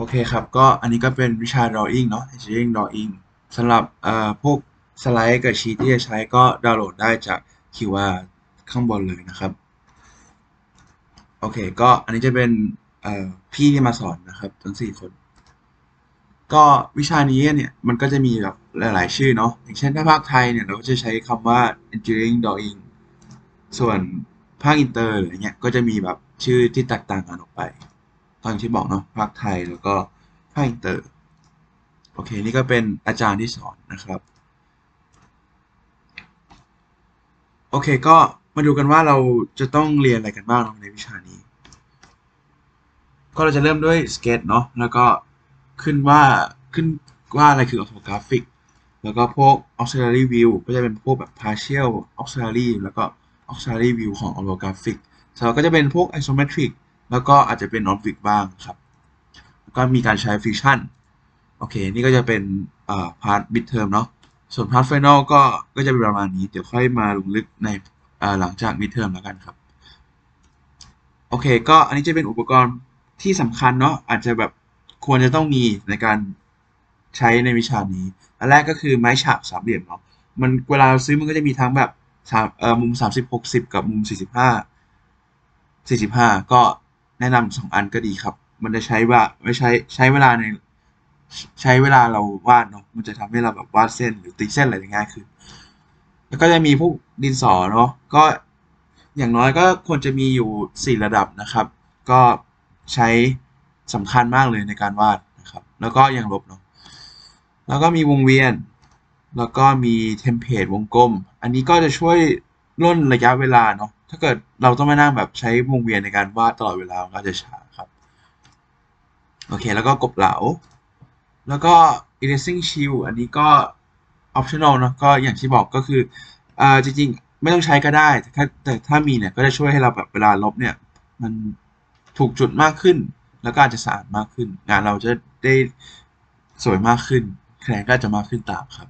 โอเคครับ ก็อันนี้ก็เป็นวิชา drawing เนาะ engineering drawing สำหรับเอ่อพวกสไลด์กับชีทที่จะใช้ก็ดาวน์โหลดได้จาก QR ข้างบนเลยนะครับ โอเค ก็อันนี้จะเป็นเอ่อพี่ที่มาสอนนะครับทั้งสี่คน ก็วิชานี้เนี่ยมันก็จะมีแบบหลาย ๆ ชื่อเนาะอย่างเช่นถ้าภาคไทยเนี่ยเราก็จะใช้คำว่า engineering drawing ส่วนภาคอินเตอร์อะไรเงี้ยก็จะมีแบบชื่อที่แตกต่างกันออกไป ตอนที่บอกเนาะภาคไทยแล้วก็ภาคอินเตอร์โอเค นี่ก็เป็นอาจารย์ที่สอนนะครับโอเค ก็มาดูกันว่าเราจะต้องเรียนอะไรกันบ้างในวิชานี้ ก็เราจะเริ่มด้วยสเก็ตเนาะแล้วก็ขึ้นว่าขึ้นว่าอะไรคือ orthographic แล้วก็พวก auxiliary view ก็จะเป็นพวกแบบ partial auxiliary แล้วก็ auxiliary view ของ orthographic ส่วก็จะเป็นพวก isometric แล้วก็อาจจะเป็น oblique บ้างครับ แล้วก็มีการใช้ fusion โอเค นี่ก็จะเป็นอ่า part midterm เนาะ ส่วน part final ก็ ก็จะเป็นประมาณนี้ เดี๋ยวค่อยมาลงลึกในหลังจาก midterm แล้วกันครับ โอเค ก็อันนี้จะเป็นอุปกรณ์ที่สำคัญเนาะ อาจจะแบบควรจะต้องมีในการใช้ในวิชานี้ อันแรกก็คือไม้ฉากสามเหลี่ยมเนาะ มันเวลาเราซื้อมันก็จะมีทั้งแบบสามเอ่อมุมสามสิบหกสิบกับมุมสี่สิบห้าสี่สิบห้าก็ แนะนำสองอันก็ดีครับ มันจะใช้ว่าไม่ใช้ใช้เวลาในใช้เวลาเราวาดเนาะมันจะทำให้เราแบบวาดเส้นหรือตีเส้นอะไรง่ายขึ้น แล้วก็จะมีพวกดินสอเนาะก็อย่างน้อยก็ควรจะมีอยู่สี่ระดับนะครับ ก็ใช้สำคัญมากเลยในการวาดนะครับ แล้วก็อย่างลบเนาะแล้วก็มีวงเวียน แล้วก็มีเทมเพลตวงกลม อันนี้ก็จะช่วยล่นระยะเวลาเนาะ ถ้าเกิดเราต้องมานั่งแบบใช้วงเวียนในการวาดตลอดเวลาก็จะช้าครับ โอเค แล้วก็กบเหลา แล้วก็ erasing shield อันนี้ก็ optional เนาะก็อย่างที่บอกก็คืออ่าจริงๆ ไม่ต้องใช้ก็ได้ แต่ถ้าแต่ถ้ามีเนี่ยก็จะช่วยให้เราแบบเวลาลบเนี่ย มันถูกจุดมากขึ้น แล้วก็อาจจะสะอาดมากขึ้น งานเราจะได้สวยมากขึ้นคะแนนก็จะมากขึ้นตามครับ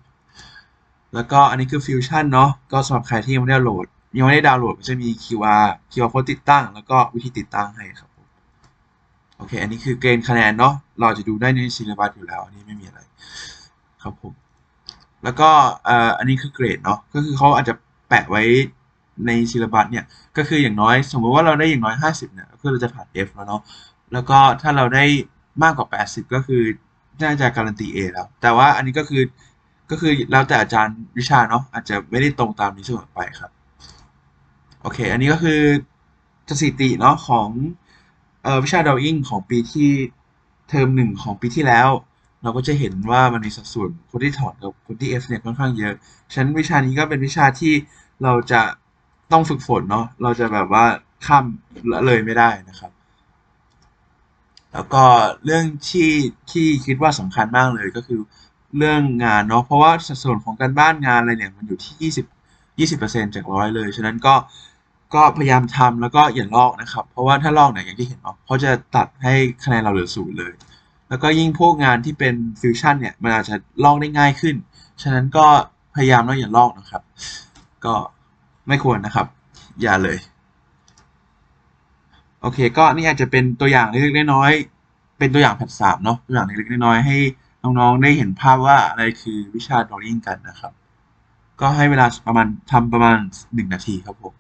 แล้วก็อันนี้คือ Fusion เนาะก็สำหรับใครที่ยังไม่ได้โหลด ยังไม่ได้ดาวน์โหลดก็จะมี QR QR code ติดตั้ง แล้วก็วิธีติดตั้งให้ครับโอเค อันนี้คือเกณฑ์คะแนนเนาะ เราจะดูได้ในซีเลบัสอยู่แล้ว อันนี้ไม่มีอะไรครับผม แล้วก็อันนี้คือเกรดเนาะ ก็คือเขาอาจจะแปะไว้ในซีเลบัสเนี่ย ก็คืออย่างน้อย สมมติว่าเราได้อย่างน้อย 50เนี่ย ก็คือเราจะผ่าน F แล้วเนาะ แล้วก็ถ้าเราได้มากกว่า 80 ก็คือน่าจะการันตี A แล้ว แต่ว่าอันนี้ก็คือ ก็คือแล้วแต่อาจารย์วิชาเนาะ อาจจะไม่ได้ตรงตามนี้เสมอไปครับ โอเค อันนี้ก็คือสถิติเนาะของเอ่อวิชา drawing ของปีที่เทอมหนึ่งของปีที่แล้ว เราก็จะเห็นว่ามันมีสัดส่วนคนที่ถอนกับคนที่ F เนี่ยค่อนข้างเยอะฉะนั้นวิชานี้ก็เป็นวิชาที่เราจะต้องฝึกฝนเนาะเราจะแบบว่าข้ามละเลยไม่ได้นะครับ แล้วก็เรื่องที่ที่คิดว่าสำคัญมากเลยก็คือเรื่องงานเนาะเพราะว่าสัดส่วนของการบ้านงานอะไรเนี่ยมันอยู่ที่ 20 20%จากร้อยเลย ฉะนั้นก็ ก็พยายามทำแล้วก็อย่าลอกนะครับ เพราะว่าถ้าลอกเนี่ยอย่างที่เห็นเนาะเขาจะตัดให้คะแนนเราเหลือศูนย์เลย แล้วก็ยิ่งพวกงานที่เป็นฟิวชั่นเนี่ยมันอาจจะลอกได้ง่ายขึ้น ฉะนั้นก็พยายามแล้วอย่าลอกนะครับ ก็ไม่ควรนะครับ อย่าเลย โอเค ก็นี่อาจจะเป็นตัวอย่างเล็กๆน้อยๆเป็นตัวอย่างแพทสามเนาะตัวอย่างเล็กๆน้อยๆให้น้องๆได้เห็นภาพว่าอะไรคือวิชา drawing กันนะครับ ก็ให้เวลาประมาณทำประมาณหนึ่งนาทีครับผม